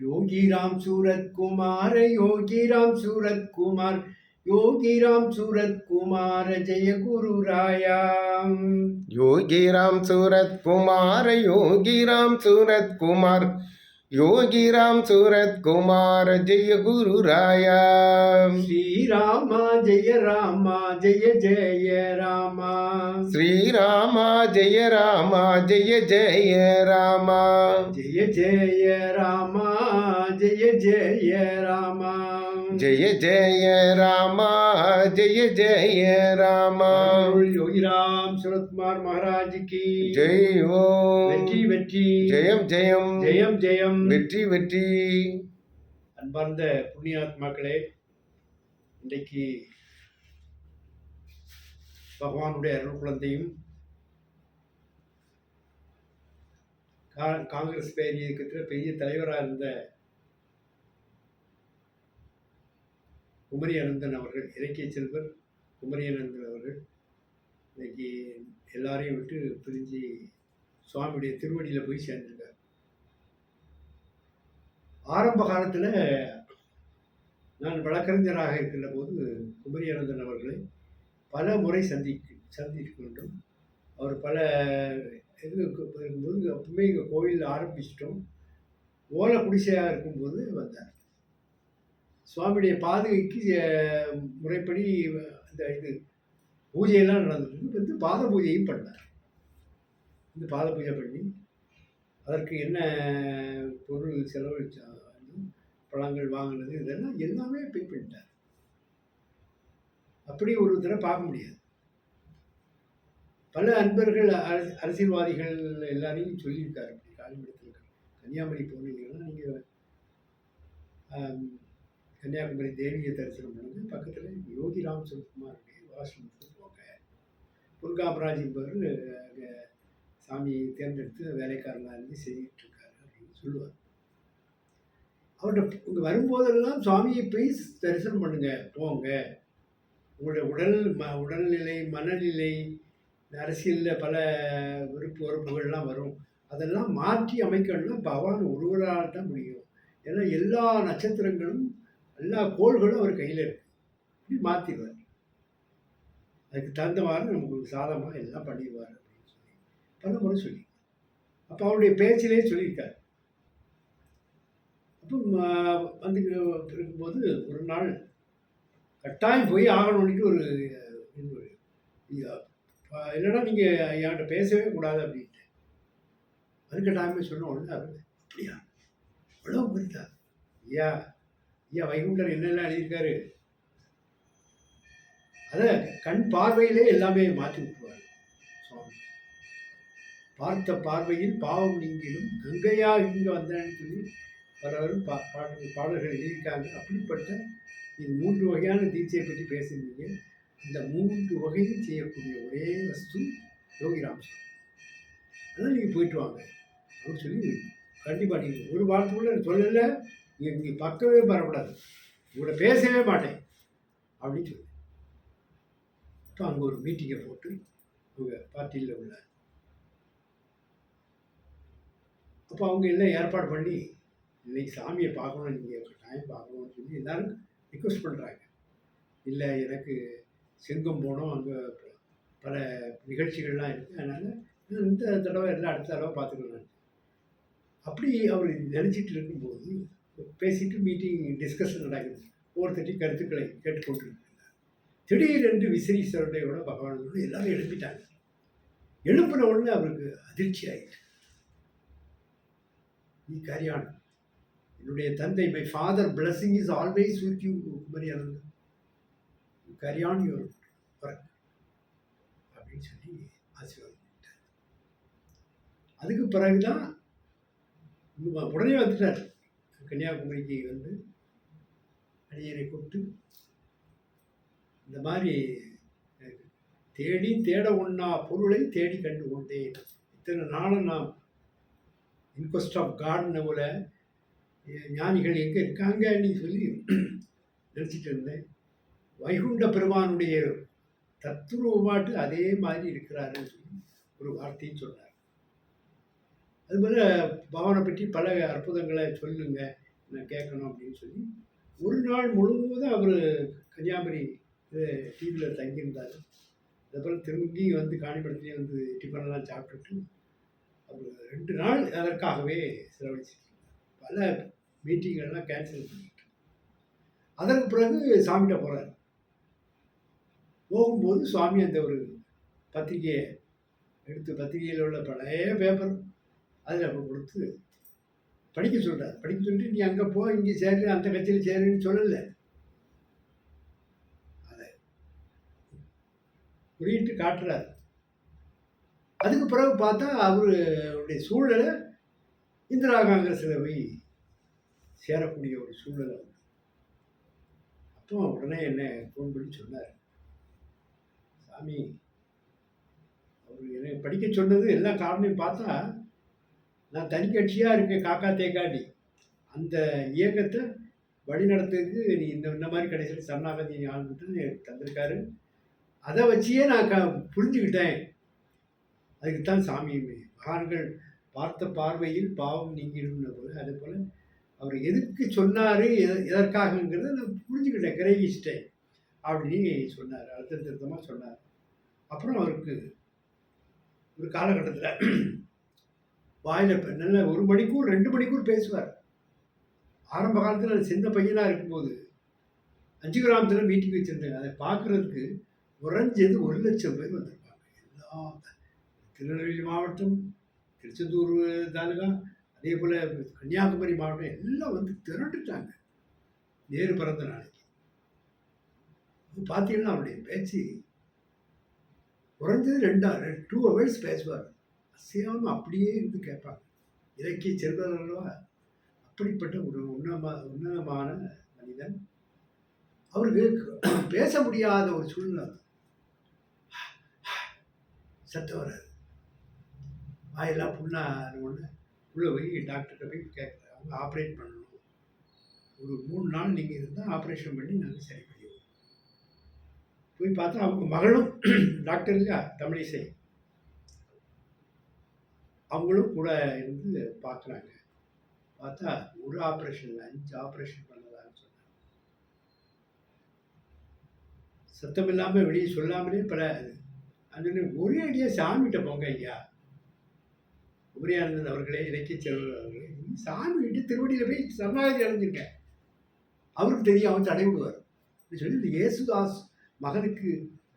योगी राम सूरत कुमार योगी राम सूरत कुमार योगी राम सूरत कुमार जय गुरु राया योगी राम सूरत कुमार योगी राम सूरत कुमार योगी राम सूरत कुमार जय गुरु राया श्री रामा जय रामा जय जय रामा श्री रामा जय रामा जय जय रामा जय जय रामा ஜெய ஜெய ராமா. ஜெய ஜெய ராமா ஜெய ஜெய ராமா. யோகிராம் சுரத்குமார் மகாராஜுக்கு. ஜெய் ஓம். வெற்றி வெற்றி. ஜெயம் ஜெயம். ஜெயம் ஜெயம். வெற்றி வெற்றி. அன்பார்ந்த புண்ணியாத்மாக்களே இன்றைக்கு பகவானுடைய அருள் குழந்தையும் காங்கிரஸ் பேரிய இருக்கிற பெரிய தலைவராக இருந்த குமரி அனந்தன் அவர்கள் இலக்கிய செல்வர். குமரி அனந்தன் அவர்கள் இன்னைக்கு எல்லாரையும் விட்டு பிரிஞ்சு சுவாமியுடைய திருவடியில் போய் சேர்ந்திருக்கார். ஆரம்ப காலத்தில் நான் வழக்கறிஞராக இருக்கின்ற போது குமரி அனந்தன் அவர்களை பல முறை சந்திக்கு சந்திக்கின்றோம் அவர் பல இது இருக்கும்போது அப்பவுமே இங்கே கோயில் ஆரம்பிச்சிட்டோம். ஓலை குடிசையாக இருக்கும்போது வந்தார். சுவாமியுடைய பாதுகைக்கு முறைப்படி அந்த இது பூஜையெல்லாம் நடந்தது. வந்து பாத பூஜையும் பண்ணார். இந்த பாத பூஜை பண்ணி அதற்கு என்ன பொருள் செலவழிச்சா பழங்கள் வாங்கினது இதெல்லாம் எல்லாமே பே பண்ணிட்டார். அப்படி ஒரு தடவை பார்க்க முடியாது. பல அன்பர்கள் அரசியல்வாதிகள் எல்லாரையும் சொல்லியிருக்காரு. அப்படி காலிமடத்தில் கன்னியாகுமரி போனீங்கன்னா நீங்கள் கன்னியாகுமரி தேவியை தரிசனம் பண்ணுங்க பக்கத்தில் யோகி ராம் சுரத்குமாருடைய வாசனத்துக்கு போங்க. புன்காமராஜ் என்பவர் அங்கே சாமியை தேர்ந்தெடுத்து வேலைக்காரனாக இருந்து செய்துட்டு இருக்காரு அப்படின்னு சொல்லுவார். அவர்கிட்ட இங்கே வரும்போதெல்லாம் சுவாமியை போய் தரிசனம் பண்ணுங்க போங்க. உங்களுடைய உடல் ம உடல்நிலை மனநிலை அரசியலில் பல விருப்பு உறுப்புகள்லாம் வரும். அதெல்லாம் மாற்றி அமைக்கணும்னா பகவான் ஒருவரால் தான் முடியும். ஏன்னா எல்லா நட்சத்திரங்களும் எல்லா கோள்களும் அவர் கையில் இருக்கு. இப்படி மாற்றிடுவார் அதுக்கு தகுந்தவாறு நமக்கு சாதமாக எல்லாம் பண்ணிடுவார் அப்படின்னு சொல்லி பல முறை சொல்லி அப்போ அவருடைய பேச்சிலே சொல்லியிருக்கார். அப்போ வந்து இருக்கும்போது ஒரு நாள் கட்டாயம் போய் ஆகணும்னு ஒரு இது இல்லைன்னா நீங்கள் என்கிட்ட பேசவே கூடாது அப்படின்ட்டு. அதுக்கு டைமே சொன்ன உடனே அவர் அப்படியா? அவ்வளோ புரிதா? ஐயா ஐயா வைகுண்டர் என்னெல்லாம் எழுதியிருக்காரு? அதை கண் பார்வையிலே எல்லாமே மாற்றி விட்டுருவார் சுவாமி. பார்த்த பார்வையில் பாவம் நீங்கிலும் கங்கையா இங்கே வந்தேன்னு சொல்லி பலரும் பா பாடல் பாடல்கள் எழுதியிருக்காங்க. அப்படிப்பட்ட இது மூன்று வகையான தீட்சையை பற்றி பேசுனீங்க. இந்த மூன்று வகையும் செய்யக்கூடிய ஒரே வஸ்து யோகிராம் அதான் நீங்கள் போயிட்டு வாங்க. அப்படின்னு சொல்லி கண்டிப்பாக நீங்கள் ஒரு வாரத்துக்குள்ள சொல்லலை இங்கே பக்கமே வரக்கூடாது உங்களை பேசவே மாட்டேன். அப்படின்னு சொல்லி. இப்போ அங்கே ஒரு மீட்டிங்கை போட்டு அவங்க பார்ட்டியில் உள்ள அப்போ அவங்க எல்லாம் ஏற்பாடு பண்ணி இன்னைக்கு சாமியை பார்க்கணும் நீங்கள் டைம் பார்க்கணும்னு சொல்லி எல்லோரும் ரிக்வஸ்ட் பண்ணுறாங்க இல்லை எனக்கு சிங்கம் போனோம் அங்கே பல நிகழ்ச்சிகள்லாம் இருக்குது அதனால் நான் இந்த தடவை எல்லாம் அடுத்த தடவை பார்த்துக்கலாம் அப்படி அவர் நினச்சிட்டு இருக்கும்போது பேசிட்டு மீட்டிங் டிஸ்கஷன் நடக்குது. ஒவ்வொருத்தட்டி கருத்துக்களை கேட்டுக்கொண்டிருக்கிறார். திடீரென்று விசிறீஸ்வரனையோட பகவானோட எல்லாரும் எழுப்பிட்டாங்க. எழுப்பின உடனே அவருக்கு அதிர்ச்சி ஆயிடுச்சு நீ கரியான். என்னுடைய தந்தை my father blessing is always with you Kumari Anand கரியான் your work அப்படின்னு சொல்லி ஆசீர்வாதம் அதுக்கு பிறகுதான் உடனே வந்துட்டார். கன்னியாகுமரிக்கு வந்து அடியரை கூப்பிட்டு இந்த மாதிரி தேடி தேட ஒண்ணா பொருளை தேடி கண்டு கொண்டேன். இத்தனை நாளும் நாம் இன்கொஸ்ட் ஆஃப் காட்ன போல ஞானிகள் எங்கே இருக்காங்கன்னு சொல்லி நினச்சிட்டு இருந்தேன். வைகுண்ட பெருமானுடைய தத்துருவமாட்டு அதே மாதிரி இருக்கிறாருன்னு சொல்லி ஒரு வார்த்தையும் சொன்னார். அதுபோல் பாவனை பற்றி பல அற்புதங்களை சொல்லுங்கள் நான் கேட்கணும் அப்படின்னு சொல்லி ஒரு நாள் முழுவதும் அவர் கன்னியாகுமரி டிவியில் தங்கியிருந்தார். அதுக்கப்புறம் திரும்பி வந்து காணிப்படத்துலேயே வந்து டிஃபன்லாம் சாப்பிட்டுட்டு அவர் ரெண்டு நாள் அதற்காகவே செலவழிச்சிருக்காங்க பல மீட்டிங்கெல்லாம் கேன்சல் பண்ணிட்டு. அதற்கு பிறகு சாமிகிட்ட போகிறார் போகும்போது சுவாமி அந்த ஒரு பத்திரிகையை எடுத்து பத்திரிகையில் உள்ள பழைய பேப்பர் அதில் அப்போ கொடுத்து படிக்க சொல்கிறார் படிக்க சொல்லிட்டு நீ அங்கே போ இங்கே சேரு அந்த கட்சியில் சேருன்னு சொல்லலை. அதை குறியிட்டு காட்டுறார். அதுக்கு பிறகு பார்த்தா அவருடைய சூழ்நிலை இந்திரா காங்கிரஸில் போய் சேரக்கூடிய ஒரு சூழ்நிலை வந்து அப்போ உடனே என்ன ஃபோன் பண்ணி சொன்னார். சாமி அவர் என்னை படிக்க சொன்னது எல்லா காரணம் பார்த்தா நான் தனி கட்சியாக இருக்கேன் காக்கா தேக்காண்டி. அந்த இயக்கத்தை வழிநடத்துறதுக்கு நீ இந்த இந்த மாதிரி கடைசியில் சரணாகதி ஆளுன்ட்டு எனக்கு தந்திருக்காரு. அதை வச்சியே நான் க புரிஞ்சுக்கிட்டேன். அதுக்கு தான் சாமி மகான்கள் பார்த்த பார்வையில் பாவம் நீங்கிடும்னு போல அதே போல் அவர் எதுக்கு சொன்னார் எத எதற்காகங்கிறத நான் புரிஞ்சுக்கிட்டேன் கிரகிச்சிட்டேன். அப்படின்னு சொன்னார் அழுத்த திருத்தமாக சொன்னார். அப்புறம் அவருக்கு ஒரு காலகட்டத்தில் வாயில் நல்ல ஒரு மணிக்கூர் ரெண்டு மணிக்கூர் பேசுவார். ஆரம்ப காலத்தில் சின்ன பையனாக இருக்கும்போது அஞ்சு கிராமத்தில் மீட்டிங் வச்சுருந்தாங்க அதை பார்க்குறதுக்கு குறைஞ்சது ஒரு லட்சம் பேர் வந்திருப்பாங்க. எல்லா திருநெல்வேலி மாவட்டம் திருச்செந்தூர் தாலுகா அதே போல் கன்னியாகுமரி மாவட்டம் எல்லாம் வந்து திரண்டுட்டாங்க. நேரு பிறந்த நாளைக்கு. பார்த்தீங்கன்னா அவருடைய பேச்சு குறைஞ்சது ரெண்டா டூ ஹவர்ஸ் பேசுவார். அசையாமல் அப்படியே இருந்து கேட்பாங்க. இலக்கிய செல்வர் அல்லவா அப்படிப்பட்ட ஒரு உன்னமா உன்னதமான மனிதன் அவருக்கு பேச முடியாத ஒரு சூழ்நிலை அது. சத்தம் வராது. வாயெல்லாம் புண்ணா ஒன்று உள்ளே போய் டாக்டர்கிட்ட போய் கேட்குறாங்க அவங்க ஆப்ரேட் பண்ணணும். ஒரு மூணு நாள் நீங்கள் இருந்தால் ஆப்ரேஷன் பண்ணி நாங்கள் சரி பண்ணிடுவோம் போய் பார்த்தா அவங்க மகளும் டாக்டர் இல்லையா? தமிழிசை. அவங்களும் கூட இருந்து பார்க்குறாங்க. பார்த்தா ஒரு ஆப்ரேஷன் அஞ்சு ஆப்ரேஷன் பண்ணதான்னு சொன்னாங்க. சத்தம் இல்லாமல் வெளியே சொல்லாமலே பல அது ஒரே அடியாக சாமிகிட்ட போங்க ஐயா. உபரியானந்தன் அவர்களே இலக்கிய செல்வர் அவர்களே சாமி விட்டு திருவடியில் போய் சரணாகதி அடைஞ்சிருக்கேன் அவருக்கு தெரியும் அவன் தடை விடுவார். சொல்லி இந்த இயேசுதாஸ் மகனுக்கு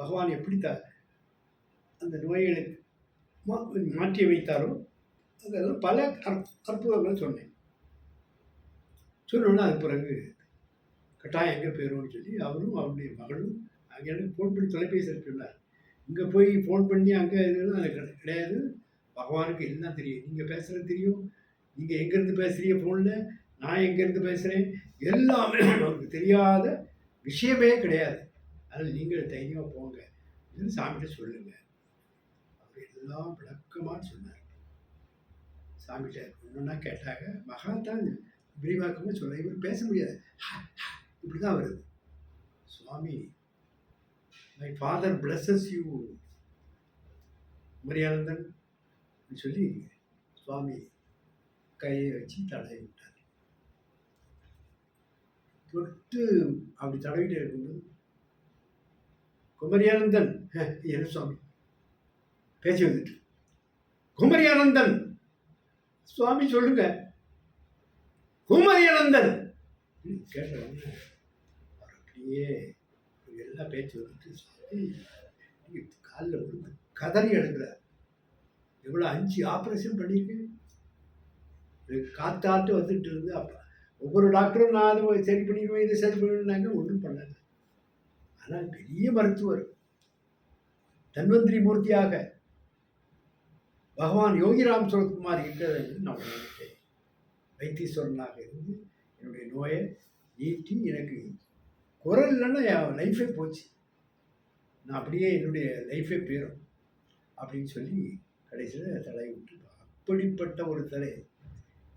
பகவான் எப்படி த அந்த நோய்களுக்கு மாற்றி வைத்தாரோ அதெல்லாம் பல அற்புதங்கள் சொன்னேன். சொன்னோன்னா அது பிறகு கட்டாயம் எங்கே போயிடும்னு சொல்லி அவரும் அவருடைய மகளும் அங்கே எனக்கு ஃபோன் பண்ணி தொலைபேசியில் சொன்னார். இங்கே போய் ஃபோன் பண்ணி அங்கே இதெல்லாம் எனக்கு கிடையாது. பகவானுக்கு எல்லாம் தெரியும். நீங்கள் பேசுகிறது தெரியும். நீங்கள் எங்கேருந்து பேசுகிறீங்க ஃபோனில் நான் எங்கேருந்து பேசுகிறேன் எல்லாமே அவருக்கு தெரியாத விஷயமே கிடையாது. அதனால் நீங்கள் தைரியமாக போங்க. இதுன்னு சாமிகிட்ட சொல்லுங்கள் எல்லாம் விளக்கமாக சொன்னார். சாமிகிட்ட ஒன்றுன்னா கேட்டாங்க மகா தான் விரிவாக்கமாக சொல்ல இவர் பேச முடியாது. இப்படி தான் வருது. Swami my father blesses you Mariyanandan சொல்லி சுவாமி கையை வச்சு தடவி விட்டார். தொட்டு அப்படி தடவிட்டே இருக்கும்போது குமரியானந்தன் "ஹே, என்ன சுவாமி? பேசி வந்துட்டு குமரியானந்தன். சுவாமி சொல்லுங்க. குமரியானந்தன். அனந்தன் கேட்டவங்க அப்படியே எல்லாம் பேச்சு வந்துட்டு சுவாமி காலில் விழுந்து கதறி எடுக்கிறார் எவ்வளோ அஞ்சு ஆப்ரேஷன் பண்ணியிருக்கு காத்தாட்டு வந்துட்டு இருந்து அப்போ ஒவ்வொரு டாக்டரும் நான் அதை சரி பண்ணிடுவேன் இதை சரி பண்ணிடுவேன்னாங்க. ஒன்றும் பண்ணலை. ஆனால் பெரிய மருத்துவர். தன்வந்திரி மூர்த்தியாக பகவான் யோகிராம் சுரத்குமார் இருக்கிறது என்று நான் நினைத்தேன் வைத்தீஸ்வரனாக இருந்து என்னுடைய நோயை நீட்டி எனக்கு குரல் இல்லைன்னா என் லைஃபே போச்சு. நான் அப்படியே என்னுடைய லைஃபே போயிடும் அப்படின்னு சொல்லி கடைசியில் தலை விட்டு அப்படிப்பட்ட ஒரு தலை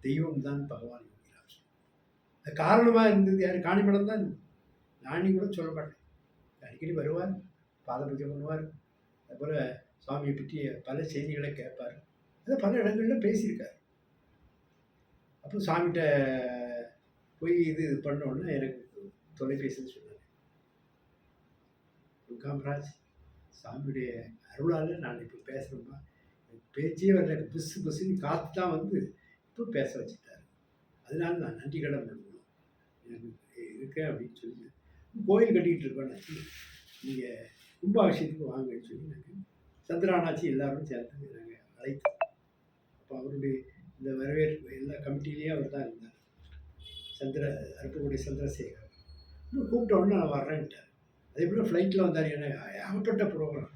தெய்வம் தான் பகவான் யோகிராம் அது காரணமாக இருந்தது யார்? காணிமடம் தான் நானி கூட சொல்ல மாட்டேன் அடிக்கடி வருவார் பாத பூஜை பண்ணுவார். அதுபோல் சுவாமியை பற்றி பல செய்திகளை கேட்பார். அதை பல இடங்களில் பேசியிருக்கார். அப்போ சாமிகிட்ட போய் இது இது பண்ணோன்னா எனக்கு தொலைபேசியில் சொன்னாங்க காமராஜ் சாமியுடைய அருளால் நான் இப்போ பேசுகிறேம்மா பேச்சே வரல. புஸ் புஸ்ஸுன்னு காற்று தான் வந்து இப்போ பேச வச்சுட்டாரு. அதனால நான் நன்றி கடன் பண்ணணும் எனக்கு இருக்கேன் அப்படின்னு சொல்லி கோயில் கட்டிக்கிட்டு இருக்கோம். நீங்கள் கும்பாபிஷேகத்துக்கு வாங்கன்னு சொல்லி நாங்கள் சந்திரானாச்சி எல்லாரும் சேர்ந்து நாங்கள் அப்போ அவருடைய இந்த வரவேற்பு எல்லா கமிட்டிலையும் அவர் தான் இருந்தார். சந்திர அருப்புக்குடி சந்திரசேகர். இன்னும் கூப்பிட்ட உடனே நான் வர்றேன்ட்டார். அதே போல் ஃப்ளைட்டில் வந்தார் என்ன. ஏகப்பட்ட ப்ரோக்ராம்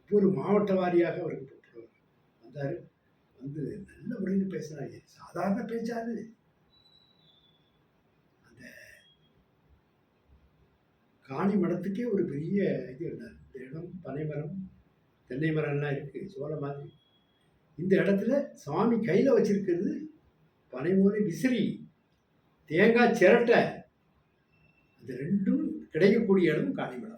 ஒவ்வொரு மாவட்ட வாரியாக அவருக்கு ப்ரோக்ராம் வந்தார். வந்து நல்ல முறையில் பேசுனாங்க சாதாரண பேச்சாது அந்த காணி மடத்துக்கே ஒரு பெரிய இது இருந்தார். இந்த இடம் பனைமரம் தென்னை மரம்லாம் இருக்குது சோழ மாதிரி. இந்த இடத்துல சுவாமி கையில் வச்சிருக்கிறது பனைமூலை விசிறி தேங்காய் சிரட்டை. இது ரெண்டும் கிடைக்கக்கூடிய இடம் காணிமடம்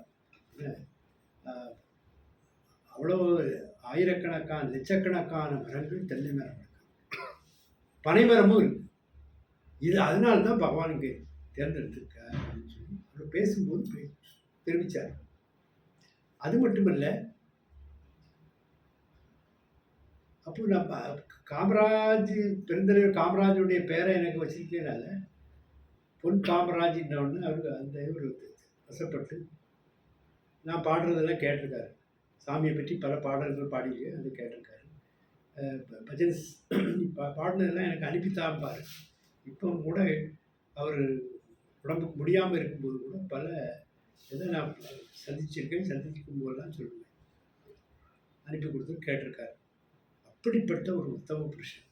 அவ்வளோ ஆயிரக்கணக்கான லட்சக்கணக்கான மரங்கள் தென்னை மரம் இருக்கு. பனைமரமும் இருக்கு. இது அதனால தான் பகவானுக்கு தேர்ந்தெடுத்திருக்கார் அப்படின்னு சொல்லி அவர் பேசும்போது தெரிவித்தார் அது மட்டுமல்ல அப்போ நம்ம காமராஜ் பெருந்தலைவர் காமராஜுடைய பேரை எனக்கு வச்சிருக்கனால பொன் காமராஜ்னு அவருக்கு அந்த இவர் வசப்பட்டு நான் பாடுறதெல்லாம் கேட்டிருக்காரு. சாமியை பற்றி பல பாடல்கள் பாடியிருக்கு அது கேட்டிருக்காரு. ப- பஜன்ஸ் பா பாடினதெல்லாம் எனக்கு அனுப்பித்தான் பாரு. இப்போ கூட அவர் உடம்புக்கு முடியாமல் இருக்கும்போது கூட பல இதை நான் சந்திச்சிருக்கேன் சந்திக்கும் போதெல்லாம் சொல்லுவேன். அனுப்பி கொடுத்து கேட்டிருக்காரு. அப்படிப்பட்ட ஒரு உத்தம புருஷன்.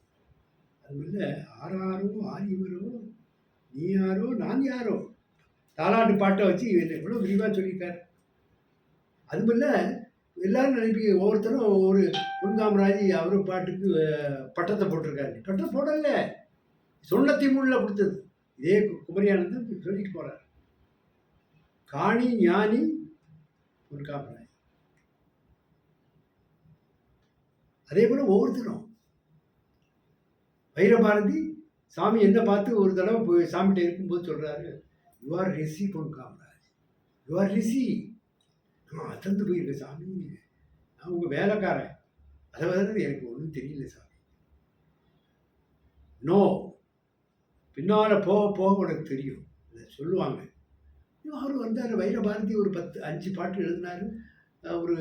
அதுமில்ல ஆறாரோ ஆரியவரோ நீ யாரோ நான் யாரோ தாலாட்டு பாட்டை வச்சு எவ்வளோ விரிவாக சொல்லியிருக்கார். அதுமில்ல எல்லாரும் நினைப்பீங்க ஒவ்வொருத்தரும் ஒரு பொன்காமராஜ் அவர் பாட்டுக்கு பட்டத்தை போட்டிருக்காரு. பட்டம் போடல. சொன்னத்தை முள்ள கொடுத்தது. இதே கு- குமரியானந்தன் சொல்லிட்டு போகிறார் காணி ஞானி பொன்காமராஜ். அதே போல ஒவ்வொருத்தரும். வைரபாரதி சாமி என்ன பார்த்து ஒரு தடவை போய் சாமிகிட்ட இருக்கும்போது சொல்கிறாரு you are Rishi Pon Kamaraj. You are Rishi நான் அசந்து போயிருக்கேன் சாமி. நான் உங்கள் வேலைக்காரன். அதை வந்து எனக்கு ஒன்றும் தெரியல சாமி. நோ பின்னால் போக போக உனக்கு தெரியும். இதை சொல்லுவாங்க. அவர் வந்தார்? வைரபாரதி ஒரு பத்து அஞ்சு பாட்டு எழுதினார். ஒரு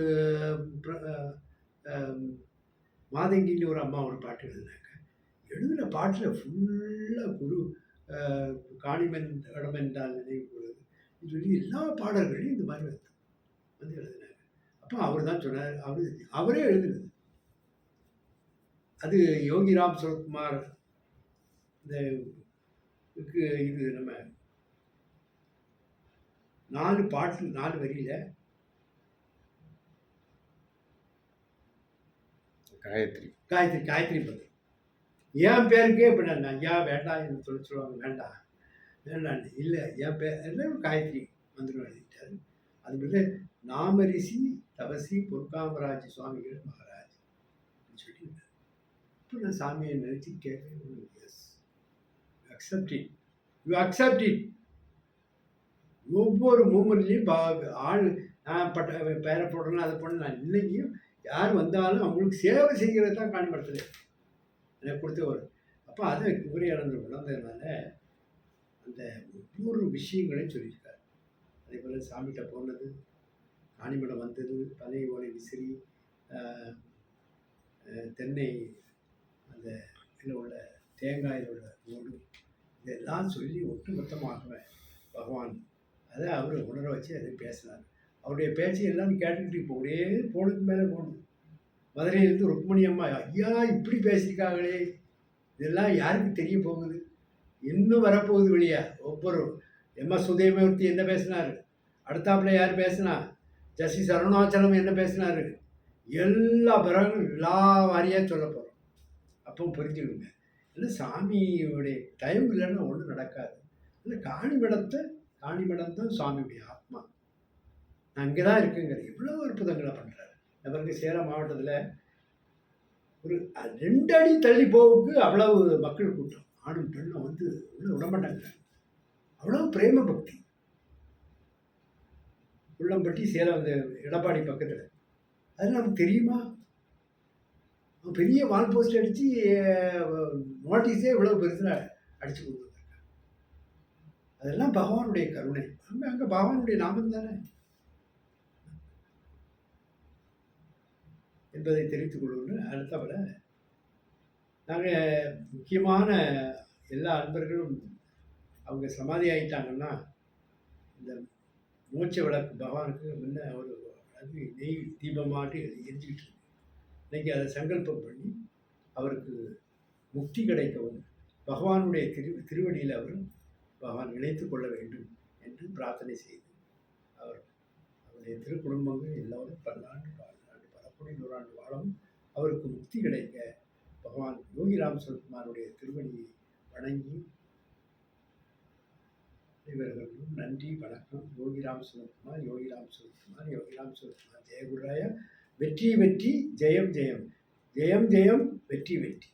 மாதங்கின்னு ஒரு அம்மா ஒரு பாட்டு எழுதினாங்க. எழுதின பாட்டில் ஃபுல்லாக குரு அஹ், காணிமன் இடமென்றால் நினைவு கூறுது சொல்லி எல்லா பாடல்களையும் இந்த மாதிரி வந்து வந்து எழுதினாங்க. அப்போ அவர் தான் சொன்னார் அவர் அவரே எழுதுனது. அது யோகிராம் சுரத்குமார் இந்த இதுக்கு இது நம்ம நாலு பாட்டு நாலு வரியில் காயத்ரி. காயத்ரி காயத்ரி பத்திரம் என் பேருக்கே இப்படி நான் ஐயா வேண்டாம் என்று சொல்லி சொல்லுவாங்க. வேண்டாம். வேண்டாம். இல்லை என் பேர் எல்லாம் காயத்ரி வந்துடும் எழுதிட்டாரு அது மட்டும் நாமரிசி தபசி பொற்காமராஜ் சுவாமிகள் மகாராஜ் அப்படின்னு சொல்லி இப்போ நான் சாமியை நினைச்சு கேட்குறேன் yes accept it you accept it ஒவ்வொரு மூமெண்ட்லேயும் பா ஆள் நான் பட்ட பேரை போடுறேன்னு அதை போடணும். நான் இல்லையும் யார் வந்தாலும் அவங்களுக்கு சேவை செய்கிறது தான் காண்படுத்துது. எனக்கு கொடுத்த ஒரு அப்போ அதை குமரியானந்தர் உணர்ந்ததுனால அந்த ஒவ்வொரு விஷயங்களையும் சொல்லியிருக்காரு. அதே போல் சாமிகிட்ட போனது காணிமடம் வந்தது பழைய ஓலை விசிறி தென்னை அந்த இதில் உள்ள தேங்காயில் உள்ள ஓடு இதெல்லாம் சொல்லி ஒட்டுமொத்தமாக பகவான் அதை அவர் உணர வச்சு அதை பேசினார். அவருடைய பேச்சை எல்லாரும் கேட்டுக்கிட்டு இப்போ ஒரே போனுக்கு மேலே போகணும் மதுரையிலேருந்து ருக்மணி அம்மா ஐயா இப்படி பேசியிருக்காங்களே. இதெல்லாம் யாருக்கு தெரிய போகுது? இன்னும் வரப்போகுது வெளியா ஒவ்வொரு எம்எஸ் உதயமூர்த்தி என்ன பேசினார்? அடுத்தாப்புல யார் பேசினா? ஜஸ்டிஸ் அருணாச்சலம் என்ன பேசினார்? எல்லா பிறகும் எல்லா வாரியாக சொல்ல போகிறோம் அப்போ புரிஞ்சுக்கோங்க. இல்லை சாமியுடைய டைம் இல்லைன்னா ஒன்றும் நடக்காது. இல்லை காணிமடத்தை காணிமடம் தான் சுவாமியுடைய ஆத்மா. நான் இங்கே தான் இருக்குங்கிற எவ்வளோ அற்புதங்களை பண்ணுறாரு அவருக்கு சேலம் மாவட்டத்தில் ஒரு ரெண்டு அடி தள்ளி போவுக்கு அவ்வளவு மக்கள் கூட்டம். ஆணும் பெண்ணும் வந்து உள்ள விட அவ்வளோ பிரேம பக்தி. உள்ளம்பட்டி சேலம் அந்த எடப்பாடி பக்கத்தில். அது நமக்கு தெரியுமா? அவன் பெரிய வால் போஸ்ட் அடித்து நோட்டீஸே இவ்வளோ பெருசாக அடித்து கொடுத்துருக்காங்க அதெல்லாம் பகவானுடைய கருணை. அங்கே அங்கே பகவானுடைய நாமம் தானே? என்பதை தெரிவித்துக் கொள்வோம்னு அடுத்தவரை நாங்கள் முக்கியமான எல்லா அன்பர்களும் அவங்க சமாதி ஆகிட்டாங்கன்னா இந்த மூச்சை விளக்கு பகவானுக்கு முன்ன ஒரு அது நெய் தீபமாட்டு எரிஞ்சிக்கிட்டு இருக்கு. இன்னைக்கு அதை சங்கல்பம் பண்ணி அவருக்கு முக்தி கிடைக்கவும் பகவானுடைய திரு திருவடியில் அவர் பகவான் இணைத்து கொள்ள வேண்டும் என்று பிரார்த்தனை செய்து அவர் அவருடைய திருக்குடும்பங்கள் எல்லோரும் பல்லாண்டு கோடி நூறாண்டு வாழும் அவருக்கு முக்தி கிடைக்க பகவான் யோகி ராம் சுரத்குமாருடைய திருவடியை வணங்கி இவர்களும் நன்றி வணக்கம். யோகி சுரத்குமார் யோகிராம் சுரத்குமார் யோகிராம் சுரத்குமார் ஜெயகுராய வெற்றி வெற்றி ஜெயம் ஜெயம். ஜெயம் ஜெயம் வெற்றி வெற்றி.